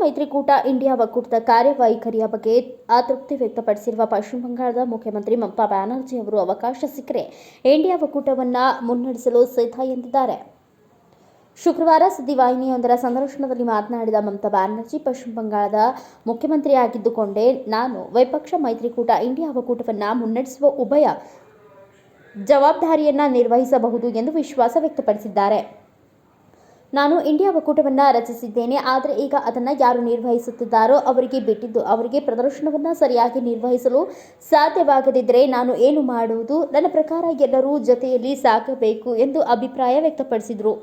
ಮೈತ್ರಿಕೂಟ ಇಂಡಿಯಾ ಒಕ್ಕೂಟದ ಕಾರ್ಯವೈಖರಿಯ ಬಗ್ಗೆ ಅತೃಪ್ತಿ ವ್ಯಕ್ತಪಡಿಸಿರುವ ಪಶ್ಚಿಮ ಬಂಗಾಳದ ಮುಖ್ಯಮಂತ್ರಿ ಮಮತಾ ಬ್ಯಾನರ್ಜಿ ಅವರು ಅವಕಾಶ ಸಿಕ್ಕರೆ ಇಂಡಿಯಾ ಒಕ್ಕೂಟವನ್ನು ಮುನ್ನಡೆಸಲು ಸಿದ್ಧ ಎಂದಿದ್ದಾರೆ. ಶುಕ್ರವಾರ ಸುದ್ದಿವಾಹಿನಿಯೊಂದರ ಸಂದರ್ಶನದಲ್ಲಿ ಮಾತನಾಡಿದ ಮಮತಾ ಬ್ಯಾನರ್ಜಿ, ಪಶ್ಚಿಮ ಬಂಗಾಳದ ಮುಖ್ಯಮಂತ್ರಿಯಾಗಿದ್ದುಕೊಂಡೇ ನಾನು ವಿಪಕ್ಷ ಮೈತ್ರಿಕೂಟ ಇಂಡಿಯಾ ಒಕ್ಕೂಟವನ್ನು ಮುನ್ನಡೆಸುವ ಉಭಯ ಜವಾಬ್ದಾರಿಯನ್ನ ನಿರ್ವಹಿಸಬಹುದು ಎಂದು ವಿಶ್ವಾಸ ವ್ಯಕ್ತಪಡಿಸಿದ್ದಾರೆ. ನಾನು ಇಂಡಿಯಾ ಒಕ್ಕೂಟವನ್ನು ರಚಿಸಿದ್ದೇನೆ, ಆದರೆ ಈಗ ಅದನ್ನು ಯಾರು ನಿರ್ವಹಿಸುತ್ತಿದ್ದಾರೋ ಅವರಿಗೆ ಬಿಟ್ಟಿದ್ದು. ಅವರಿಗೆ ಪ್ರದರ್ಶನವನ್ನು ಸರಿಯಾಗಿ ನಿರ್ವಹಿಸಲು ಸಾಧ್ಯವಾಗದಿದ್ದರೆ ನಾನು ಏನು ಮಾಡುವುದು? ನನ್ನ ಪ್ರಕಾರ ಎಲ್ಲರೂ ಜೊತೆಯಲ್ಲಿ ಸಾಗಬೇಕು ಎಂದು ಅಭಿಪ್ರಾಯ ವ್ಯಕ್ತಪಡಿಸಿದರು.